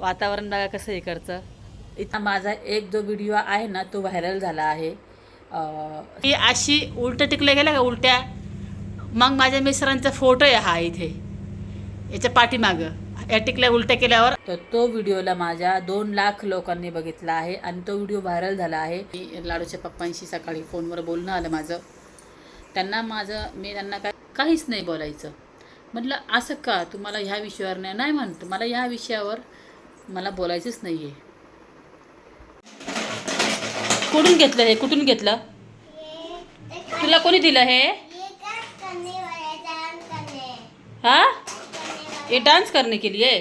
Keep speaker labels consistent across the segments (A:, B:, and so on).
A: वातावरण बघा कसं हे इकडचं. इथं माझा एक जो व्हिडिओ आहे ना तो व्हायरल झाला आहे. ही अशी उलट टिकल्या गेल्या का उलट्या? मग माझ्या मिस्टरांचा फोटो आहे हा इथे. याच्या पाठीमागं. या टिकल्या उलट्या केल्यावर. तर तो व्हिडिओला माझ्या दोन लाख लोकांनी बघितला आहे आणि तो व्हिडिओ व्हायरल झाला आहे. मी लाडूच्या पप्पांशी सकाळी फोनवर बोलणं आलं माझं. त्यांना माझं मी त्यांना काय काहीच नाही बोलायचं. म्हटलं असं का? तुम्हाला ह्या विषयावर नाही नाही म्हणतो मला ह्या विषयावर मला बोलायचंच नाही आहे कुठून घेतलं हे? कुठून घेतलं? तुला कोणी दिलं हे? हा? हे डान्स करणे केली आहे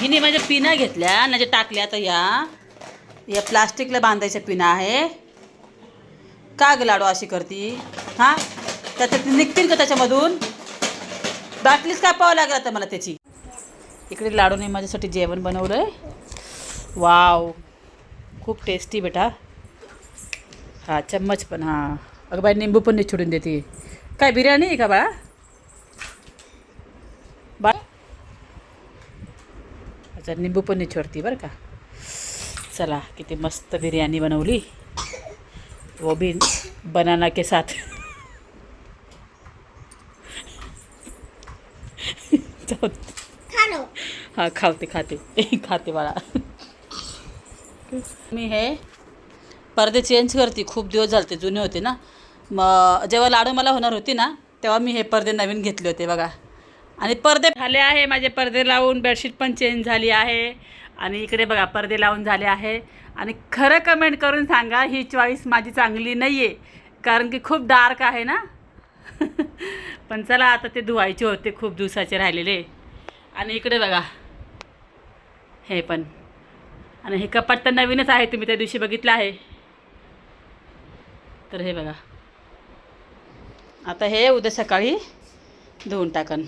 A: हिने माझ्या पिना घेतल्या आणि टाकल्या तर या. या प्लास्टिकला बांधायच्या पिना आहे. का ग लाडू अशी करती. हां? त्याच्यात निघतील का त्याच्यामधून? बाटलीच कापावं लागेल आता मला त्याची. इकडे लाडूने माझ्यासाठी जेवण बनवलं आहे वाव खूप टेस्टी बेटा. हा चम्मच पण हां. अगं बाई निंबू पण नाही छोडून देते. काय बिर्याणी आहे का बाळा? बा अच्छा निंबू पण नाही छोडती बरं का. चला किती मस्त बिर्याणी बनवली. वो भी बनाना के साथ. जाऊ हा खावते खाते. खाते बाळा. मी हे पडदे चेंज करते. खूप दिवस झाले ते जुने होते ना. मग जेव्हा लाडू मला होणार होती ना तेव्हा मी हे पडदे नवीन घेतले होते बघा. आणि पडदे झाले आहे माझे पडदे लावून बेडशीट पण चेंज झाली आहे. आणि इकडे बघा पडदे लावून झाले आहे. आणि खरं कमेंट करून सांगा ही चॉईस माझी चांगली नाही आहे कारण की खूप डार्क आहे ना. पण चला आता ते धुवायचे होते खूप दिवसाचे राहिलेले. आणि इकडे बघा. हे पण. आणि हे कपाट तर नवीनच आहे तुम्ही त्या दिवशी बघितलं आहे. तर हे बघा. आता हे उद्या सकाळी धुवून टाकन.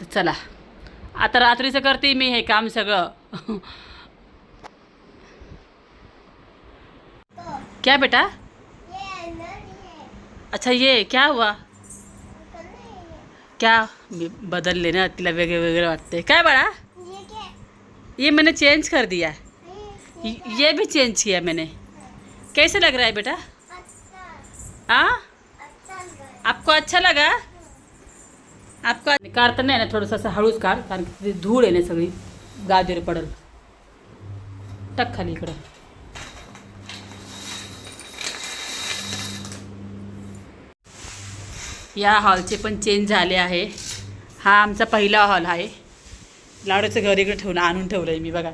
A: तर चला. आता रात्रीचं करते मी हे काम सगळं. क्या बेटा? अच्छा ये क्या हुआ? क्या? बदलले ना तिला वेगळे वेगळे वाटते. काय बाळा? ये मैंने चेंज कर दिया ये भी चेंज किया मैंने। कैसे लग रहा है बेटा? हाँ? आपको अच्छा लगा? आपको काढता नाही ना थोडंसं असं हळूच काढ कारण की तिथे धूळ आहे ना सगळी गाजर पडल। टाक खाली इकडं। या हॉलचे पण चेंज झाले आहे. हा आमचा पहिला हॉल आहे. लाडूचं घर इकडे ठेवून आणून ठेवलं आहे मी बघा.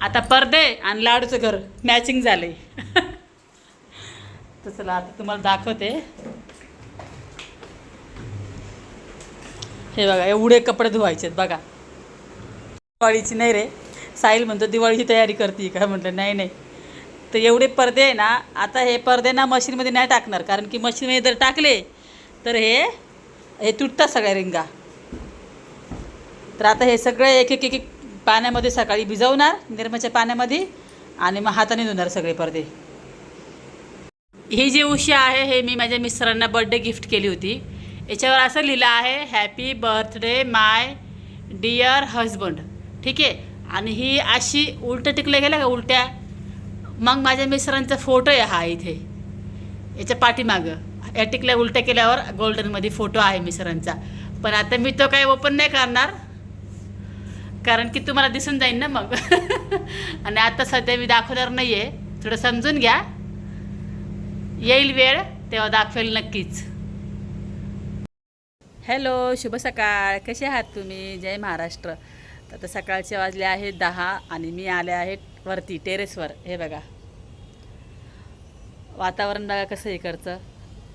A: आता पडदे आणि लाडूचं घर मॅचिंग झाले तर चला आता तुम्हाला दाखवते. हे बघा एवढे कपडे धुवायचे आहेत बघा. दिवाळीची नाही रे. साहिल म्हणतो दिवाळीची तयारी करते का म्हटलं नाही नाही. तर एवढे पडदे आहे ना आता हे पडदे ना मशीनमध्ये नाही टाकणार कारण की मशीनमध्ये जर टाकले तर हे हे तुटतात सगळ्या रिंगा. तर आता हे सगळे एक एक एक एक पाण्यामध्ये सकाळी भिजवणार निर्माच्या पाण्यामध्ये आणि मग हाताने धुणार सगळे पडदे ही जी उशी आहे हे मी माझ्या मिस्टरांना बर्थडे गिफ्ट केली होती. याच्यावर असं लिहिलं आहे happy birthday my dear husband ठीक आहे? आणि ही अशी उलटं टिकल्या गेल्या का उलट्या? मग माझ्या मिस्टरांचा फोटो आहे हा इथे. याच्या पाठीमागं. या टिकल्या उलट्या केल्यावर गोल्डनमध्ये फोटो आहे मिस्टरांचा पण आता मी तो काही ओपन नाही करणार. कारण की तुम्हाला दिसून जाईल ना मग. आणि आता सध्या मी दाखवणार नाही आहे थोडं समजून घ्या. येईल वेळ तेव्हा दाखवेल नक्कीच. हॅलो शुभ सकाळ. कसे आहात तुम्ही? जय महाराष्ट्र. तर आता सकाळचे वाजले आहेत दहा आणि मी आले आहे वरती टेरेसवर हे बघा. वातावरण बघा कसं इकडचं.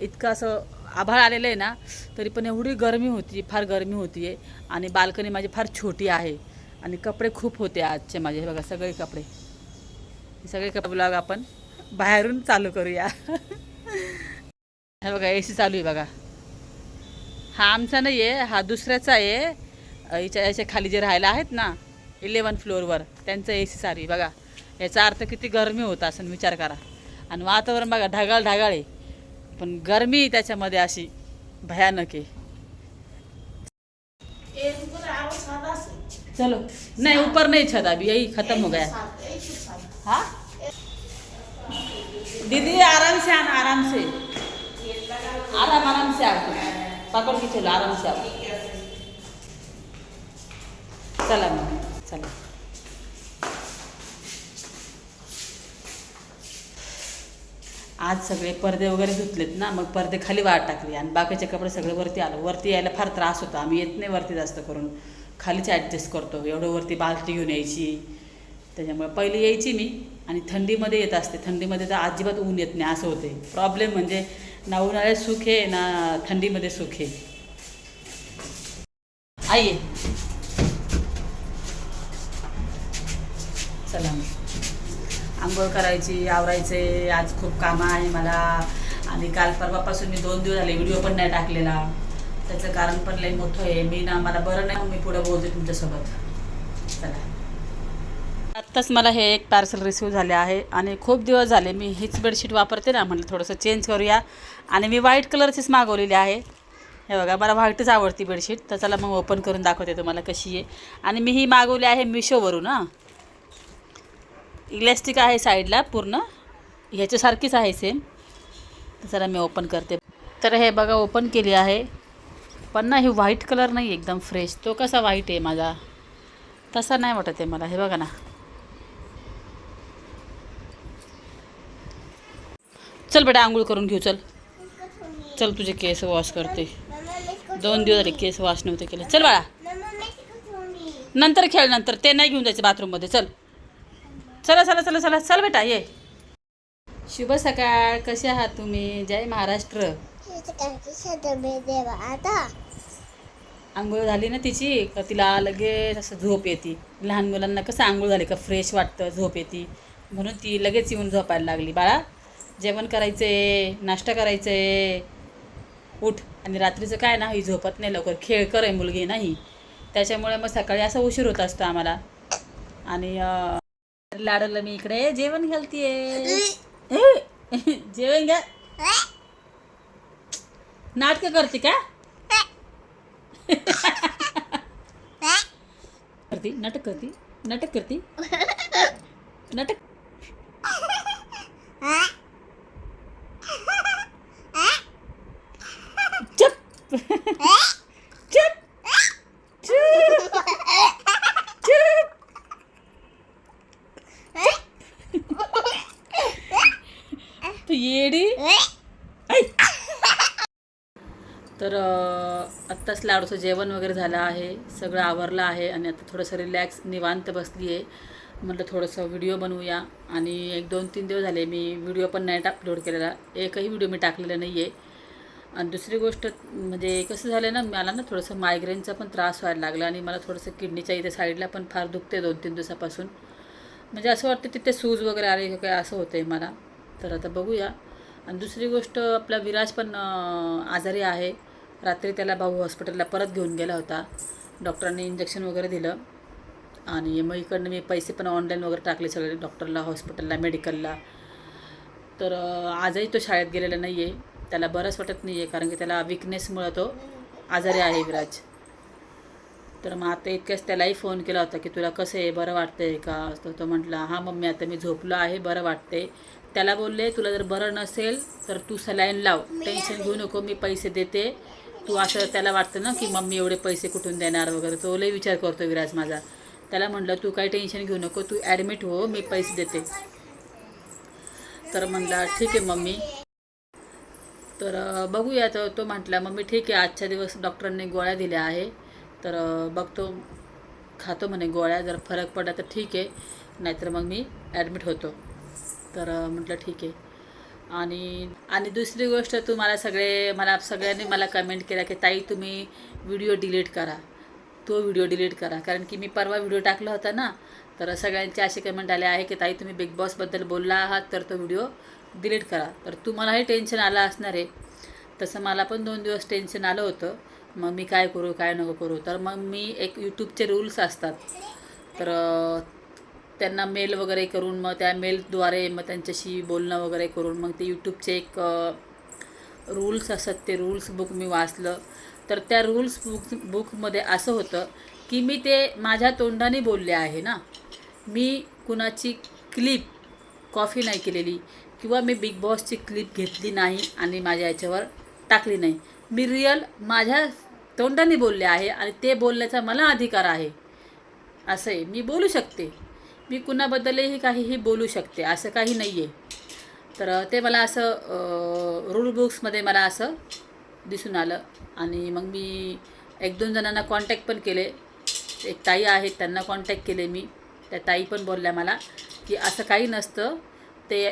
A: इतकं असं आभाळ आलेलं आहे ना तरी पण एवढी गरमी होती फार गरमी होती आहे. आणि बाल्कनी माझी फार छोटी आहे. आणि कपडे खूप होते आजचे माझे. हे बघा सगळे कपडे. सगळे कपडे ब्लॉग आपण बाहेरून चालू करूया. हे बघा ए सी चालू आहे बघा. हा आमचा नाही आहे हा दुसऱ्याचा आहे. याच्या याच्या खाली जे राहायला आहेत ना इलेवन फ्लोअरवर त्यांचं ए सी चालू आहे. बघा याचा अर्थ किती गरमी होता असं विचार करा. आणि वातावरण बघा ढगाळ ढगाळ आहे. पण गरमी त्याच्यामध्ये अशी भयानक आहे. चलो. नाही ऊपर नहीं छत बी यही खतम हो गया. हा? दीदी आराम से आना आराम से. आराम आराम से आओ पकड़ के चलो आराम से आओ. चला मैम चला. आज सगळे पडदे वगैरे धुतलेत ना मग पडदे खाली वाट टाकली आणि बाकीचे कपडे सगळे वरती आलो. वरती यायला फार त्रास होता. आम्ही येत नाही वरती जास्त करून. खालीच ॲडजस्ट करतो. एवढं वरती बाल्टी घेऊन यायची. त्याच्यामुळे पहिली यायची मी आणि थंडीमध्ये येत असते. थंडीमध्ये तर अजिबात ऊन येत नाही असं होते प्रॉब्लेम म्हणजे ना उन्हाळ्यात सुख आहे ना थंडीमध्ये सुख आहे. आई चला मग. आंघोळ करायची आवरायचे. आज खूप कामं आहे मला. आणि काल परवापासून मी दोन दिवस झाले व्हिडिओ पण नाही टाकलेला. त्याचं कारण पण लई मोठं आहे. मी ना मला बरं नाही मग मी पुढे बोलते तुमच्यासोबत. चला. आत्ताच मला हे एक पार्सल रिसीव झाले आहे आणि खूप दिवस झाले मी हीच बेडशीट वापरते ना म्हटलं थोडंसं चेंज करूया. आणि मी व्हाईट कलरचीच मागवलेली आहे. हे बघा मला व्हाईटच आवडती बेडशीट तर चला मग ओपन करून दाखवते तुम्हाला कशी आहे. आणि मी ही मागवली आहे मिशोवरून हां. इलॅस्टिक आहे साईडला पूर्ण. ह्याच्यासारखीच आहे सेम जरा मी ओपन करते. तर हे बघा ओपन केली आहे. पण ना हे व्हाईट कलर नाही एकदम फ्रेश तो कसा व्हाईट आहे माझा? तसा नाही वाटत आहे मला. हे बघा ना. चल बेटा आंघोळ करून घेऊ चल. चल तुझे केस वॉश करते. दोन दिवस झाले केस वॉश नव्हते केले. चल बाळा. नंतर खेळ नंतर. ते नाही घेऊन जायचं बाथरूममध्ये चल. चला चला चला चला चल बेटा ये. शुभ सकाळ. कसे आहात तुम्ही? जय महाराष्ट्र.
B: आता
A: आंघोळ झाली ना तिची? का तिला लगेच असं झोप येते. लहान मुलांना कसं आंघोळ झाली का फ्रेश वाटतं झोप येते. म्हणून ती लगेच येऊन झोपायला लागली. बाळा जेवण करायचं आहे नाश्ता करायचं आहे उठ. आणि रात्रीचं काय ना ही झोपत नाही लवकर. खेळ करे मुलगी नाही. त्याच्यामुळे मग सकाळी असा उशीर होत असतो आम्हाला. आणि लाडूला मी इकडे. जेवण घालतीये. जेवण घ्या. नाटकं करते का? करती नाटक करती नाटक करती. नाटक. चुप चुप चुप तू येडी ऐ. तर अ, आत्ताच लाडूचं जेवण वगैरे झालं आहे सगळं आवरलं आहे आणि आता थोडंसं रिलॅक्स निवांत बसली आहे. म्हटलं थोडंसं व्हिडिओ बनवूया आणि एक दोन तीन दिवस झाले मी व्हिडिओ पण नाही अपलोड केलेला. एकही व्हिडिओ मी टाकलेला नाही आहे आणि दुसरी गोष्ट म्हणजे कसं झालं ना मला ना थोडंसं मायग्रेनचा पण त्रास व्हायला लागला आणि मला थोडंसं किडनीच्या इथे साईडला पण फार दुखते दोन तीन दिवसापासून. म्हणजे असं वाटतं तिथे सूज वगैरे आले का काय असं होतं आहे मला. तर आता बघूया. आणि दुसरी गोष्ट आपला विराज पण आजारी आहे. रात्री त्याला भाऊ हॉस्पिटलला परत घेऊन गेला होता. डॉक्टरांनी इंजेक्शन वगैरे दिलं. आणि मग इकडनं मी पैसे पण ऑनलाईन वगैरे टाकले सगळे डॉक्टरला हॉस्पिटलला मेडिकलला तर आजही तो शाळेत गेलेला नाही आहे त्याला बरंच वाटत नाही आहे कारण की त्याला विकनेसमुळं तो आजारी आहे विराज तर मग आता इतक्याच त्यालाही फोन केला होता की तुला कसं आहे? बरं वाटतं आहे का? तर तो म्हटला हां मम्मी आता मी झोपलो आहे बरं वाटते त्याला बोलले तुला जर बरं नसेल तर तू सलाईन लाव. टेन्शन घेऊ नको मी पैसे देते. तू असं त्याला वाटतं ना की मम्मी एवढे पैसे कुठून देणार वगैरे तो लई विचार करतो विराज माझा. त्याला म्हटलं तू काही टेन्शन घेऊ नको तू ॲडमिट हो मी पैसे देते. तर म्हणला ठीक आहे मम्मी. तर बघूया तर तो म्हटला मम्मी ठीक आहे आजच्या दिवस डॉक्टरांनी गोळ्या दिल्या आहे. तर बघतो खातो म्हणे गोळ्या जर फरक पडला तर ठीक आहे नाहीतर मग मी ॲडमिट होतो. तर म्हटलं ठीक आहे. आणि आणि दुसरी गोष्ट तुम्हाला सगळे मला सगळ्यांनी मला कमेंट केला की ताई तुम्ही व्हिडिओ डिलीट करा. तो व्हिडिओ डिलीट करा. कारण की मी परवा व्हिडिओ टाकला होता ना तर सगळ्यांचे असे कमेंट आले आहे की ताई तुम्ही बिग बॉसबद्दल बोलला आहात तर तो व्हिडिओ डिलीट करा. तर तुम्हालाही टेन्शन आलं असणार आहे. तसं मला पण दोन दिवस टेन्शन आलं होतं. मग मी काय करू काय नको करू? तर मग मी एक यूट्यूबचे रूल्स असतात. तर त्यांना मेल वगैरे करून मग त्या मेलद्वारे मग त्यांच्याशी बोलणं वगैरे करून मग ते यूट्यूबचे एक रूल्स असतात ते रूल्स बुक मी वाचलं. तर त्या रूल्स बुक बुकमध्ये असं होतं की मी ते माझ्या तोंडाने बोलले आहे ना. मी कुणाची क्लिप कॉफी नाही केलेली किंवा मी बिग बॉसची क्लिप घेतली नाही आणि माझ्या याच्यावर टाकली नाही. मी रिअल माझ्या तोंडाने बोलले आहे आणि ते बोलण्याचा मला अधिकार आहे. असं आहे. मी बोलू शकते. मी कुणाबद्दलही काहीही बोलू शकते असं काही नाही आहे तर ते मला असं रूल बुक्समध्ये मला असं दिसून आलं. आणि मग मी एक दोन जणांना कॉन्टॅक्ट पण केले. एक ताई आहेत त्यांना कॉन्टॅक्ट केले मी. त्या ताई पण बोलल्या मला की असं काही नसतं. ते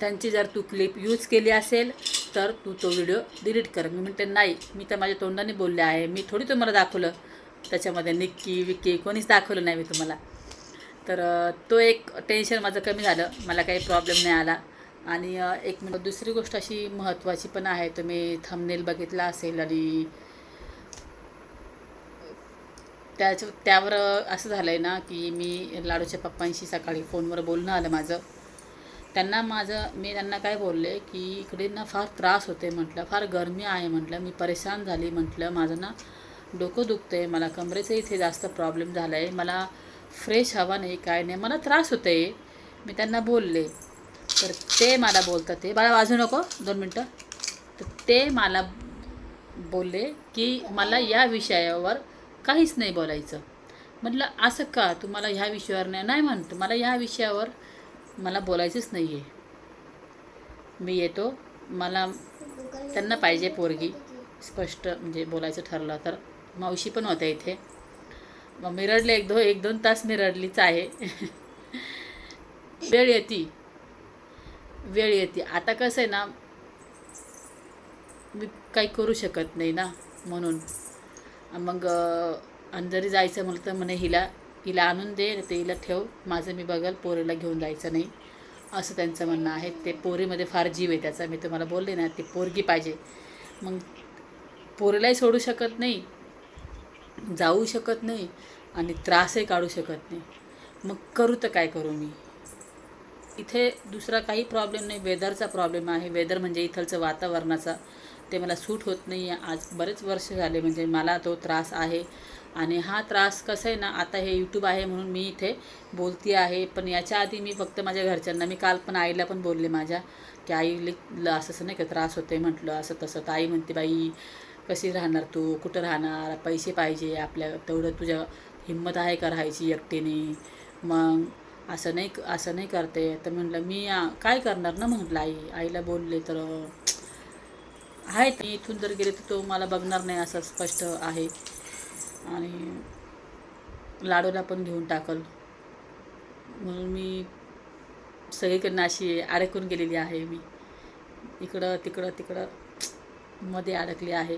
A: त्यांची जर तू क्लिप यूज केली असेल तर तू तो व्हिडिओ डिलीट कर. मी म्हणते नाही मी तर माझ्या तोंडाने बोलले आहे. मी थोडी तुम्हाला दाखवलं. त्याच्यामध्ये निक्की विक्की कोणीच दाखवलं नाही मी तुम्हाला. तर तो एक टेन्शन माझं कमी झालं. मला काही प्रॉब्लेम नाही आला. आणि एक मिनिट दुसरी गोष्ट अशी महत्त्वाची पण आहे. तुम्ही थंबनेल बघितला असेल आणि त्याच त्यावर असं झालं आहे ना की मी लाडूच्या पप्पांशी सकाळी फोनवर बोलणं आलं माझं. त्यांना माझं मी त्यांना काय बोलले की इकडे ना फार त्रास होते म्हटलं. फार गरमी आहे म्हटलं. मी परेशान झाली म्हटलं. माझं ना डोकं दुखतं आहे मला कमरेचं इथे जास्त प्रॉब्लेम झाला आहे मला फ्रेश हवा नाही काय नाही. मला त्रास होते आहे मी त्यांना बोलले. तर ते मला बोलतात ते. बाळा वाजू नको दोन मिनटं. तर ते मला बोलले की मला या विषयावर काहीच नाही बोलायचं. म्हटलं असं का? तुम्हाला ह्या विषयावर नाही नाही म्हणतो. मला ह्या विषयावर मला बोलायचंच नाही आहे मी येतो. मला त्यांना पाहिजे पोरगी. स्पष्ट म्हणजे बोलायचं ठरलं तर. मावशी पण होत्या इथे. मग मिरडले एक दो एक दोन तास मिरडलीच आहे. वेळ येते. वेळ येते. आता कसं आहे ना मी काही करू शकत नाही ना म्हणून. मग अं, आणि जरी जायचं म्हटलं तर म्हणे हिला हिला आणून दे ते हिला ठेव. माझं मी बघल पोरीला घेऊन जायचं नाही. असं त्यांचं म्हणणं आहे. ते पोरीमध्ये फार जीव आहे त्याचा. मी तुम्हाला बोलले ना ती पोरगी पाहिजे. मग पोरीलाही सोडू शकत नाही. जाऊ शकत नाही आणि त्रासही काढू शकत नाही. मग करू तर काय करू मी? इथे दुसरा काही प्रॉब्लेम नाही. वेदरचा प्रॉब्लेम आहे. वेदर म्हणजे इथलचं वातावरणाचा. ते मला सूट होत नाही. आहे आज बरेच वर्ष झाले म्हणजे मला तो त्रास आहे. आणि हा त्रास कसं आहे ना आता हे यूट्यूब आहे म्हणून मी इथे बोलती आहे. पण याच्या आधी मी फक्त माझ्या घरच्यांना मी काल पण आईला पण बोलले माझ्या की आईला असं असं नाही का त्रास होते म्हटलं. असं तसं. तर आई म्हणते बाई कशी राहणार तू? कुठं राहणार? पैसे पाहिजे आपल्या तेवढं तुझ्या हिंमत आहे का राहायची एकटीने? मग असं नाही असं नाही करते. तर म्हटलं मी काय करणार ना? म्हटलं आई. आईला बोलले तर आहे ती. इथून जर गेले तर तो मला बघणार नाही असं स्पष्ट आहे. आणि लाडूला पण घेऊन टाकल. म्हणून मी सगळीकडनं अशी अडकून गेलेली आहे मी. इकडं तिकडं तिकडं मध्ये अडकली आहे.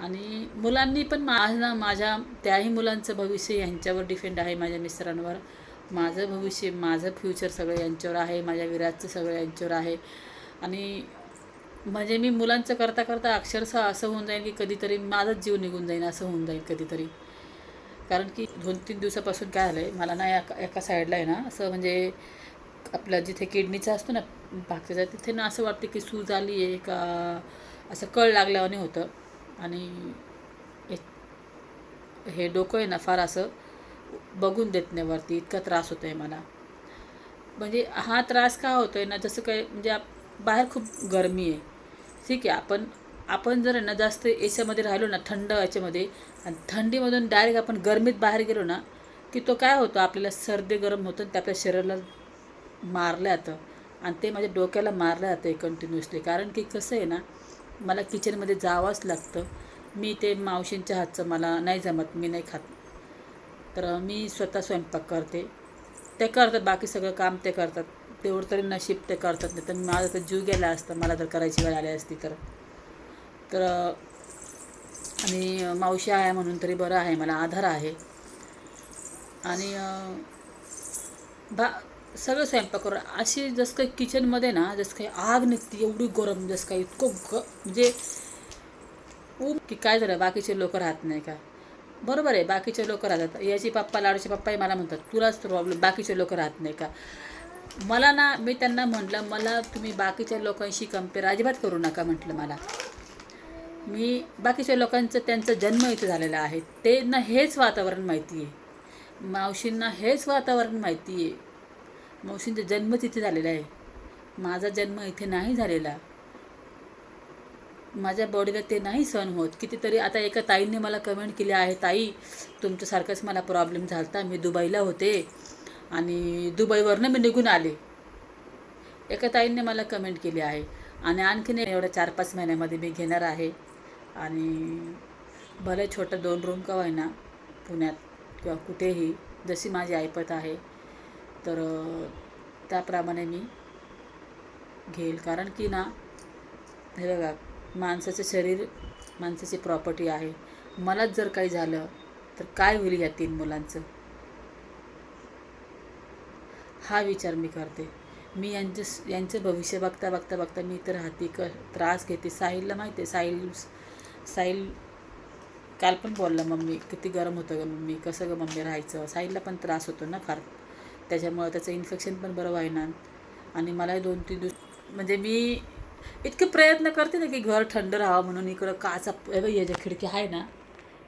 A: आणि मुलांनी पण माझा माझ्या त्याही मुलांचं भविष्य यांच्यावर डिपेंड आहे माझ्या मिस्टरांवर. माझं भविष्य माझं फ्युचर सगळं यांच्यावर आहे माझ्या विराजचं सगळं यांच्यावर आहे. आणि म्हणजे मी मुलांचं करता करता अक्षरशः असं होऊन जाईल की कधीतरी माझाच जीव निघून जाईल असं होऊन जाईल कधीतरी. कारण की दोन तीन दिवसापासून काय झालं आहे मला ना एका एका साईडला आहे ना असं म्हणजे आपलं जिथे किडनीचा असतो ना भागच्याचा तिथे ना असं वाटतं की सूज आली आहे का असं कळ लागल्यावाने होतं. आणि हे- हे डोकं आहे ना फार असं बघून देत नाही वरती इतका त्रास होतो आहे मला. म्हणजे हा त्रास का होतो आहे ना जसं काय म्हणजे आप- बाहेर खूप गरमी आहे. ठीक आहे आपण आपण जर ना जास्त याच्यामध्ये राहिलो ना थंड याच्यामध्ये आणि थंडीमधून डायरेक्ट आपण गरमीत बाहेर गेलो ना की तो काय होतो आपल्याला सर्दी गरम होतं आणि ते आपल्या शरीराला मारलं जातं. आणि ते माझ्या डोक्याला मारलं जातं आहे कंटिन्युअसली कारण की कसं आहे ना मला किचनमध्ये जावंच लागतं. मी ते मावशींच्या हातचं मला नाही जमत मी नाही खात. तर मी स्वतः स्वयंपाक करते. ते करतात बाकी सगळं काम ते करतात. तेवढं तरी नशीब ते करतात नाही तर माझा तर जीव गेला असता मला जर करायची वेळ आली असती तर. तर आणि मावशी आहे म्हणून तरी बरं आहे मला आधार आहे. आणि भा बा सगळं स्वयंपाक करून अशी जसं काही किचनमध्ये ना जसं काही आग निघते एवढी गरम जसं काही इतकं ग म्हणजे ऊब की काय झालं बाकीचे लोक राहत नाही का? बरोबर आहे बाकीचे लोक राहतात. याची पप्पा लाडूचे पप्पाही मला म्हणतात तुलाच प्रॉब्लेम बाकीचे लोक राहत नाही का? मला ना मी त्यांना म्हटलं मला तुम्ही बाकीच्या लोकांशी कंपेअर अजिबात करू नका म्हटलं मला. मी बाकीच्या लोकांचं त्यांचा जन्म इथे झालेला आहे. त्यांना हेच वातावरण माहिती आहे मावशींना हेच वातावरण माहिती आहे मावशींचा जन्म तिथे झालेला आहे. माझा जन्म इथे नाही झालेला. माझ्या बॉडीला ते नाही सहन होत. कितीतरी आता एका ताईने मला कमेंट केली आहे ताई तुमच्यासारखाच मला प्रॉब्लेम झाला होता मी दुबईला होते आणि दुबईवरनं मी निघून आले. एका ताईंनी मला कमेंट केली आहे. आणि आणखीन एवढ्या चार पाच महिन्यामध्ये मी घेणार आहे. आणि भले छोटं दोन रूम का होईना पुण्यात किंवा कुठेही जशी माझी ऐपत आहे तर त्याप्रमाणे मी घेईल. कारण की ना हे बघा माणसाचं शरीर माणसाची प्रॉपर्टी आहे. मलाच जर काही झालं तर काय होईल या तीन मुलांचं? हा विचार मी करते. मी यांचं यांचं भविष्य बघता बघता बघता मी तर राहते क त्रास घेते. साहिलला माहिती आहे साहिल साहिल काल पण बोलला मम्मी किती गरम होतं ग मम्मी कसं ग मम्मी राहायचं? साहिलला पण त्रास होतो ना फार. त्याच्यामुळं त्याचं इन्फेक्शन पण बरं व्हायना. आणि मला दोन तीन दिवस म्हणजे मी इतके प्रयत्न करते ना की घर थंड राहावं म्हणून इकडं काचा हे ज्या खिडकी आहे ना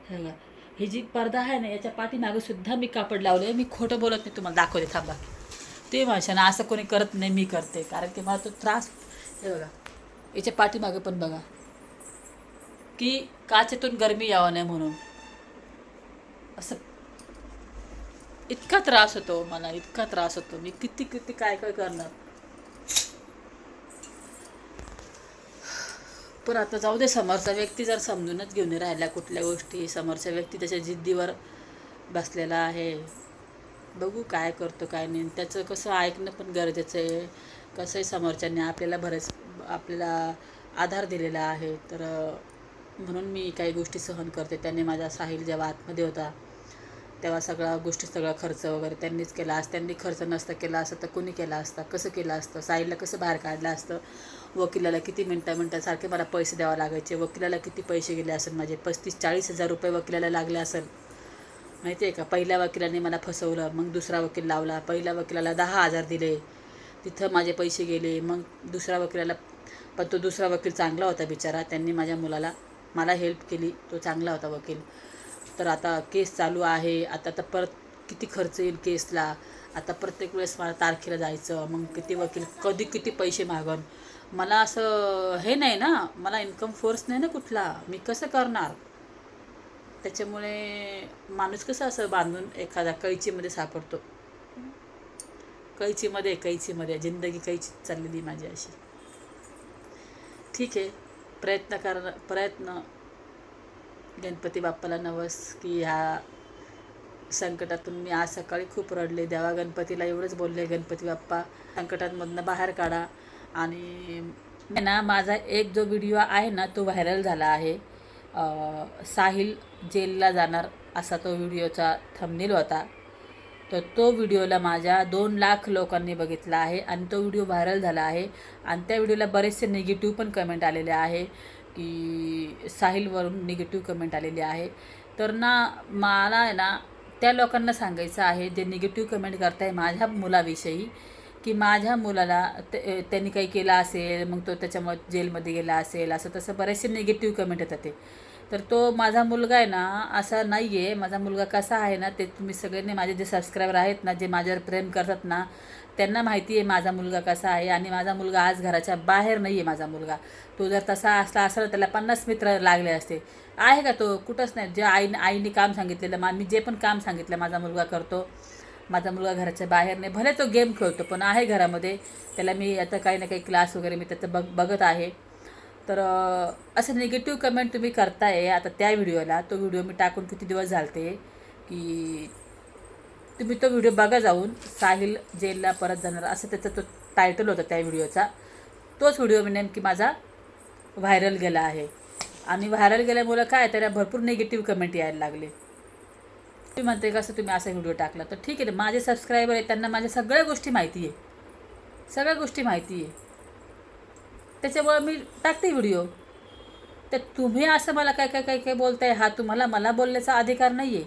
A: हे बघा ही जी पडदा आहे ना याच्या पाठीमागेसुद्धा मी कापड लावले मी खोटं बोलत नाही तुम्हाला दाखवते थांबा. ते भाषा ना असं कोणी करत नाही मी करते कारण की मला तो त्रास हे बघा याच्या पाठीमागे पण बघा की काचेतून गरमी यावं नाही म्हणून. असं इतका त्रास होतो मला इतका त्रास होतो. मी किती किती काय काय करणार? पण आता जाऊ दे समोरचा व्यक्ती जर समजूनच घेऊन राहिला कुठल्या गोष्टी समोरचा व्यक्ती त्याच्या जिद्दीवर बसलेला आहे. बघू काय करतो काय नाही. त्याचं कसं ऐकणं पण गरजेचं आहे. कसंही समोरच्याने आपल्याला बरेच आपल्याला आधार दिलेला आहे. तर म्हणून मी काही गोष्टी सहन करते. त्याने माझा साहिल जेव्हा आतमध्ये होता तेव्हा सगळा गोष्टी सगळा खर्च वगैरे त्यांनीच केला असं त्यांनी खर्च नसता केला असतं तर कोणी केला असता? कसं केलं असतं? साईडला कसं बाहेर काढलं असतं? वकिलाला किती मिनटं मिनटासारखे मला पैसे द्यावं लागायचे. वकिलाला किती पैसे गेले असेल माझे? पस्तीस चाळीस हजार रुपये वकिलाला लागले असेल. माहिती आहे का? पहिल्या वकिलाने मला फसवलं मग दुसरा वकील लावला. पहिल्या वकिलाला दहा हजार दिले. तिथं माझे पैसे गेले. मग दुसऱ्या वकिलाला पण तो दुसरा वकील चांगला होता बिचारा. त्यांनी माझ्या मुलाला मला हेल्प केली. तो चांगला होता वकील. तर आता केस चालू आहे. आता तर परत किती खर्च येईल केसला? आता प्रत्येक वेळेस मला तारखेला जायचं मग किती वकील कधी किती पैसे मागन? मला असं हे नाही ना मला इन्कम फोर्स नाही ना कुठला. मी कसं करणार? त्याच्यामुळे माणूस कसं असं बांधून एखादा कैचीमध्ये सापडतो. कैचीमध्ये कैचीमध्ये. जिंदगी कैची चाललेली माझी अशी. ठीक आहे. प्रयत्न कर प्रयत्न गणपती बाप्पाला नवस की ह्या संकटातून मी आज सकाळी खूप रडले. देवा गणपतीला एवढंच बोलले गणपती बाप्पा संकटांमधनं बाहेर काढा. आणि ना माझा एक जो व्हिडिओ आहे ना तो व्हायरल झाला आहे. साहिल जेलला जाणार असा तो व्हिडिओचा थंबनेल होता. तर तो व्हिडिओला माझ्या दोन लाख लोकांनी बघितला आहे आणि तो व्हिडिओ व्हायरल झाला आहे. आणि त्या व्हिडिओला बरेचसे निगेटिव्ह पण कमेंट आलेले आहे. की साहिलवरून निगेटिव्ह कमेंट आलेली आहे. तर ना मला आहे ना त्या लोकांना सांगायचं आहे जे निगेटिव्ह कमेंट करताय माझ्या मुलाविषयी की माझ्या मुलाला ते त्यांनी काही केलं असेल मग तो त्याच्यामुळे जेलमध्ये गेला असेल असं तसं बरेचसे निगेटिव्ह कमेंट येतात ते. तर तो माझा मुलगा आहे ना असा नाही आहे माझा मुलगा कसा आहे ना ते तुम्ही सगळ्यांनी माझे जे सबस्क्रायबर आहेत ना जे माझ्यावर प्रेम करतात ना त्यांना माहिती आहे माझा मुलगा कसा आहे. आणि माझा मुलगा आज घराच्या बाहेर नाही आहे माझा मुलगा. तो जर तसा असला असला त्याला पन्नास मित्र लागले असते. आहे का तो? कुठंच नाही. जे आईने आईने काम सांगितलेलं मा मी जे पण काम सांगितलं माझा मुलगा करतो. माझा मुलगा घराच्या बाहेर नाही. भले तो गेम खेळतो पण आहे घरामध्ये. त्याला मी आता काही ना काही क्लास वगैरे मी त्याचं बघ बघत आहे. तर असं निगेटिव्ह कमेंट तुम्ही करताय आता त्या व्हिडिओला तो व्हिडिओ मी टाकून किती दिवस झालते की तुम्ही तो व्हिडिओ बघा जाऊन. साहिल जेलला परत जाणार. असं त्याचा तो टायटल होता त्या व्हिडिओचा तोच व्हिडिओ मी नेमकी माझा व्हायरल गेला आहे. आणि व्हायरल गेल्यामुळं काय त्याला भरपूर निगेटिव्ह कमेंट यायला लागले. तुम्ही म्हणते कसं तुम्ही असा व्हिडिओ टाकला? तर ठीक आहे माझे सबस्क्रायबर आहे त्यांना माझ्या सगळ्या गोष्टी माहिती आहे. सगळ्या गोष्टी माहिती आहे. त्याच्यामुळं मी टाकते व्हिडिओ. तर तुम्ही असं मला काय काय काय काय बोलताय हा तुम्हाला मला बोलण्याचा अधिकार नाही आहे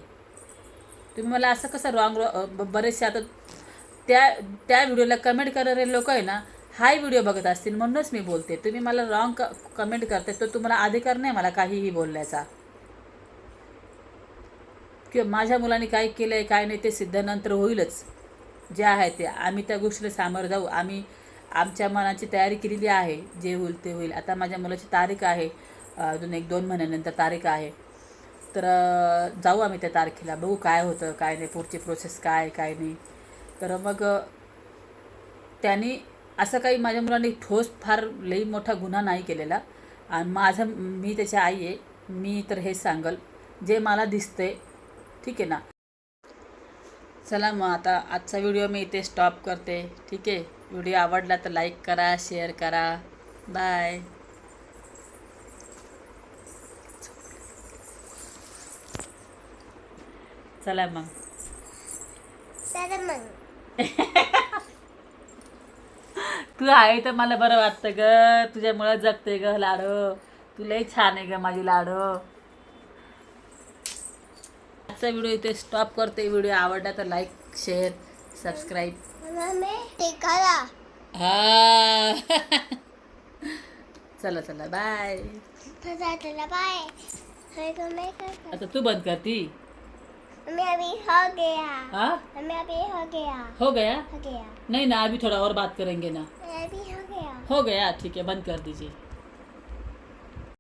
A: तुम्ही मला असं कसं रॉंग बरेचसे आता त्या त्या व्हिडिओला कमेंट करणारे लोक आहे ना हाही व्हिडिओ बघत असतील म्हणूनच मी बोलते. तुम्ही मला रॉंग क कमेंट करते तर तुम्हाला अधिकार नाही मला काहीही बोलण्याचा. किंवा माझ्या मुलाने काय केलं आहे काय नाही ते सिद्ध नंतर होईलच. जे आहे ते आम्ही त्या गोष्टीला सामोरं जाऊ. आम्ही आमच्या मनाची तयारी केलेली आहे जे होईल ते होईल. आता माझ्या मुलाची तारीख आहे अजून एक दोन महिन्यानंतर तारीख आहे. तर जाऊ आम्ही त्या तारखेला. बघू काय होतं काय नाही पुढची प्रोसेस काय काय नाही. तर मग त्यांनी असं काही माझ्या मुलांनी ठोस फार लई मोठा गुन्हा नाही केलेला. आणि माझं मी त्याची आई आहे मी तर हे सांगल. जे मला दिसते ठीक आहे ना? चला मग आता आजचा व्हिडिओ मी इथे स्टॉप करते. ठीक आहे? व्हिडिओ आवडला तर लाईक करा शेअर करा. बाय. चला मग. तू आहे तर मला बरं वाटतं ग. तुझ्यामुळं जगते ग लाडो. तू लई छान आहे ग माझी लाडो. आजचा व्हिडिओ इथे स्टॉप करते. व्हिडिओ आवडला तर लाईक शेअर सबस्क्राईब हा. चला चला बाय
B: बाय मैं
A: आता तू बंद करती
B: मम्मी अभी हो गया.
A: हाँ?
B: मम्मी अभी हो गया.
A: हो गया?
B: हो गया.
A: नहीं ना अभी थोड़ा और बात करेंगे ना.
B: अभी हो गया.
A: हो गया ठीक है बंद कर दीजिए.